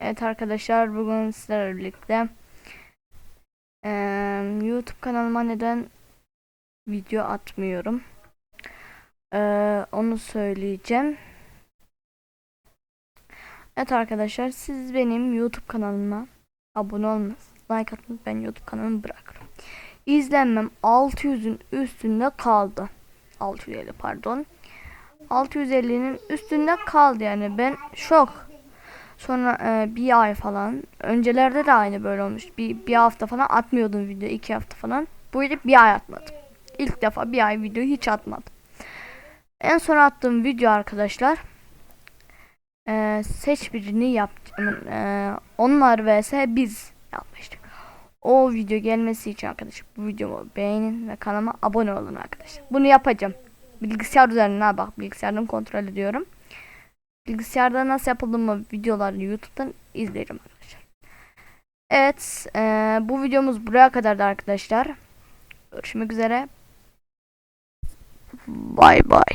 Evet arkadaşlar bugün sizlerle birlikte eee, YouTube kanalıma neden video atmıyorum Eee, onu söyleyeceğim. Evet arkadaşlar siz benim YouTube kanalıma abone olmaz like atmayı ben YouTube kanalımı bırakırım. İzlenmem 600'ün üstünde kaldı. 650 pardon. 650'nin üstünde kaldı yani ben şok. Sonra e, bir ay falan. Öncelerde de aynı böyle olmuş. Bir, bir hafta falan atmıyordum video. iki hafta falan. Bu yıl bir ay atmadım. İlk defa bir ay video hiç atmadım. En son attığım video arkadaşlar. E, seç birini yaptım. E, onlar vs biz yapmıştık. O video gelmesi için arkadaşlar bu videomu beğenin ve kanalıma abone olun arkadaşlar. Bunu yapacağım. Bilgisayar üzerinden bak bilgisayardan kontrol ediyorum. Bilgisayarda nasıl yapıldığımı videolarını YouTube'dan izlerim arkadaşlar. Evet, eee, bu videomuz buraya kadardı arkadaşlar. Görüşmek üzere. Bay bay.